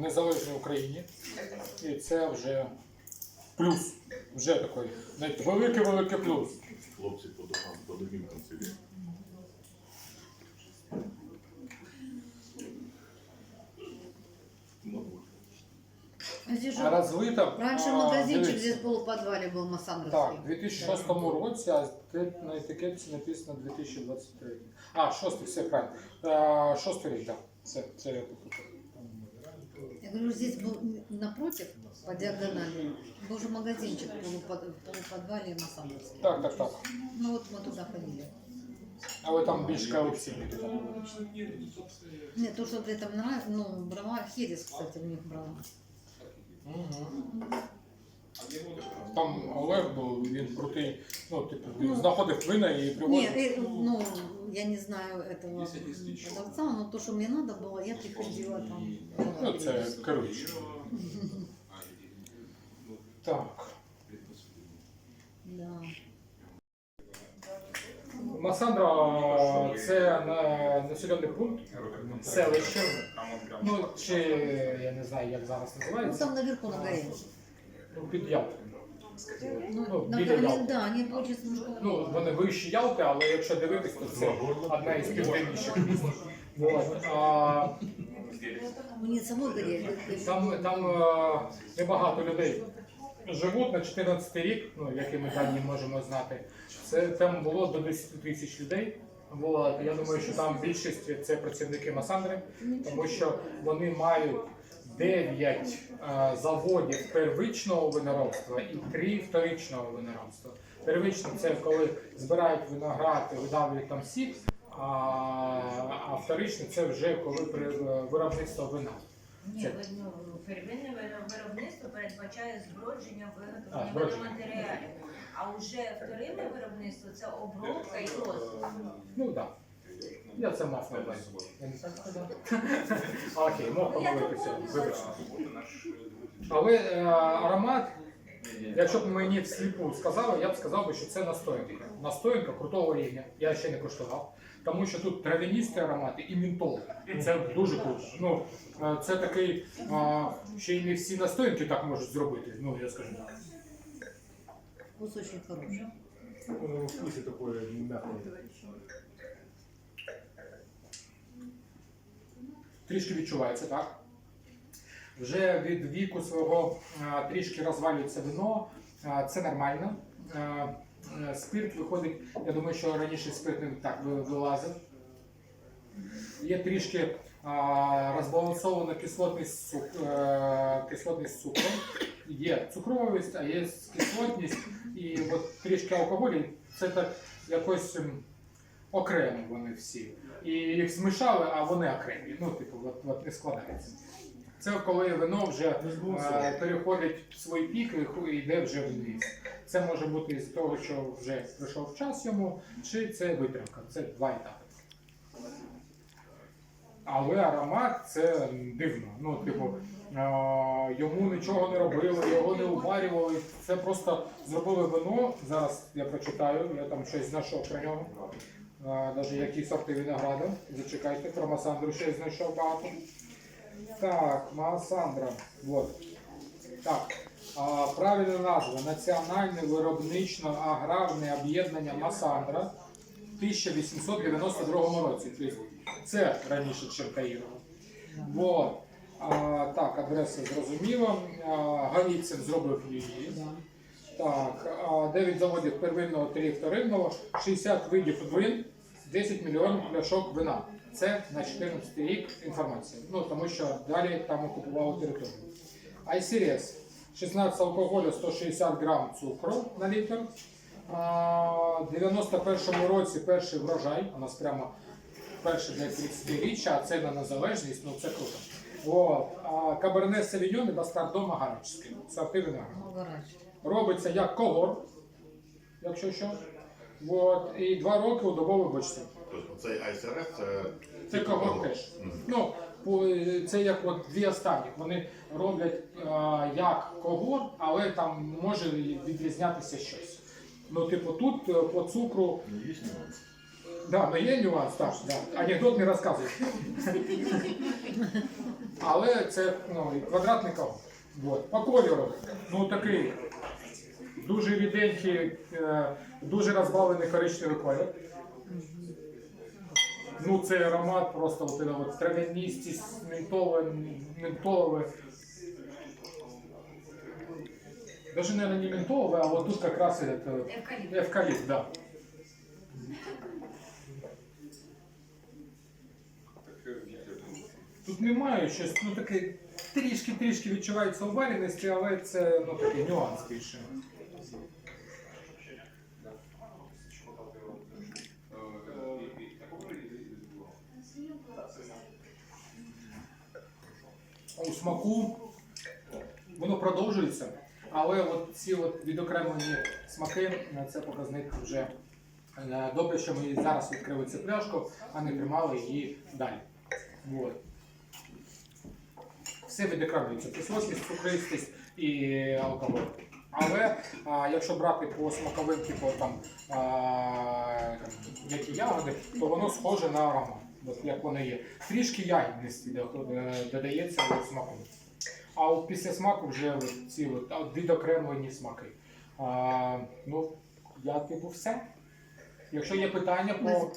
в незалежній Україні. І це вже плюс. Вже такий навіть великий-великий плюс. Хлопці по, духам, по. Ну, А Здесь же А розлита. раньше а, магазинчик дивіться. здесь в полуподвале был Массандровский. Так, у 2006 році, а на етикетці написано 2023. А, шостий, все правильно. Шостий рік, так. Це, це я попутав. Я говорю, здесь был напротив, по диагонали, был же магазинчик в полупод- в полуподвале Массандровский. Так, так, так. Ну вот мы туда ходили. Але там більш колекційний. Нет, то, что ты там нравится, ну, брала, Херес, кстати, у них брала. Мгм. Там Олег був, він крутий, ну, типу, він Ну. знаходив вина і Не, привозив. э, ну, я не знаю этого продавца, но то, что мне надо было, я приходила там. Ну, це керуючий. Так. Да. Масандра це на- населений пункт, селище. Ну, чи я не знаю, як зараз Ну, називається. там наверху на горе. Ну, під Ялтою. Ну, Ну, на біля горе, Ялти. да, они получается немножко... Ну, вони вищі Ялти, але якщо дивитись, то це одна із південніших міст. Вот. А, Ну, самой горе. Там, там е, небагато людей живуть на 14 рік, ну, які ми дані можемо знати. Це там було до 10 тисяч людей. Вот. Я думаю, що там більшість це працівники Масандри, тому що вони мають 9 е, заводів первичного виноробства і 3 вторичного виноробства. Первичне це коли збирають виноград і видавлюють там сік, а, а вторичне це вже коли при е, виробництво вина. Ні, Це- ну, первинне виробництво передбачає збродження виготовлення матеріалів. А вже вторинне виробництво це обробка і розвиток. Ну так. Да. Я це мав на увазі. Я не так сказав. Окей, мог помилитися. Вибачте. Але е, аромат, якщо б мені всліпу сказали, я б сказав, би, що це настоянка. Настоянка крутого рівня. Я ще не коштував. Тому що тут травяністі аромати і мінтол. Це дуже круто. Ну, е, це такий, е, ще й не всі настоянки так можуть зробити. Ну, я скажу так. Вкус очень хороший. Ну, вкусі такої м'якої. Трішки відчувається, так? Вже від віку свого а, трішки розвалюється вино, а, це нормально. Е, Спирт виходить, я думаю, що раніше спирт не так вилазив. Є трішки розбалансована е, кислотність з цукром. Є цукровість, а є кислотність і от трішки алкоголю. Це так якось ем, окремо вони всі. І їх змішали, а вони окремі. Ну, типу, от, от не складається. Це коли вино вже е, переходить в свій пік і йде вже вниз. Це може бути з того, що вже прийшов час йому, чи це витримка. Це два етапи. Але аромат це дивно. Ну, типу, е, йому нічого не робили, його не уварювали. Це просто зробили вино. Зараз я прочитаю, я там щось знайшов про нього. Навіть які сорти винограду. Зачекайте, про Масандру ще знайшов багато. Так, Масандра. Вот. Так. А, правильна назва Національне виробнично-аграрне об'єднання Масандра в 1892 році. Тобто це раніше Черкаїва. Вот. А, так, адреса зрозуміла. А, Галіцин зробив її. Так, а, 9 заводів первинного та вторинного, 60 видів вин, 10 мільйонів пляшок вина. Це на 14 рік інформація. Ну, тому що далі там окупували територію. Айсірес. 16 алкоголю, 160 грам цукру на літр. В 91-му році перший врожай, у нас прямо перший для 30-річчя, а це на незалежність, ну це круто. От. А Каберне Савіньон і Бастардо Магарачський. Сорти винограду Ну, робиться як когор, якщо що. От, і два роки у добовій бочці. Тобто цей ISRF це... Це когор теж. Ну, по- це як от дві останні. Вони роблять е, як когор, але там може відрізнятися щось. Ну, типу, тут е, по цукру. Ну, Є нюанс. Да, ну є нюанс, так, да. Анекдот не розказуй. Але це ну, і квадратний. По кольору, ну такий дуже ріденький, е, дуже розбавлений коричневий колір. Ну, це аромат просто от, это от травяністість, ментолове, ментолове. Даже, наверное, не ментоловое, а вот тут как раз это Евкаліпт. эвкалипт, да. Тут немає щось, ну таке трішки-трішки відчувається обвареності, але це ну, такий нюанс більше. Смаку воно продовжується, але от ці от відокремлені смаки е, це показник вже е, добре, що ми зараз відкрили цю пляшку, а не тримали її далі. От. Все відокремлюється кислотність, цукристість і алкоголь. Але а, якщо брати по смаковим, типу там а, які ягоди, то воно схоже на аромат, от як воно є. Трішки ягідності е, додається у смаку. А от після смаку вже от ці от, відокремлені смаки. А, ну, я типу все. Якщо є питання по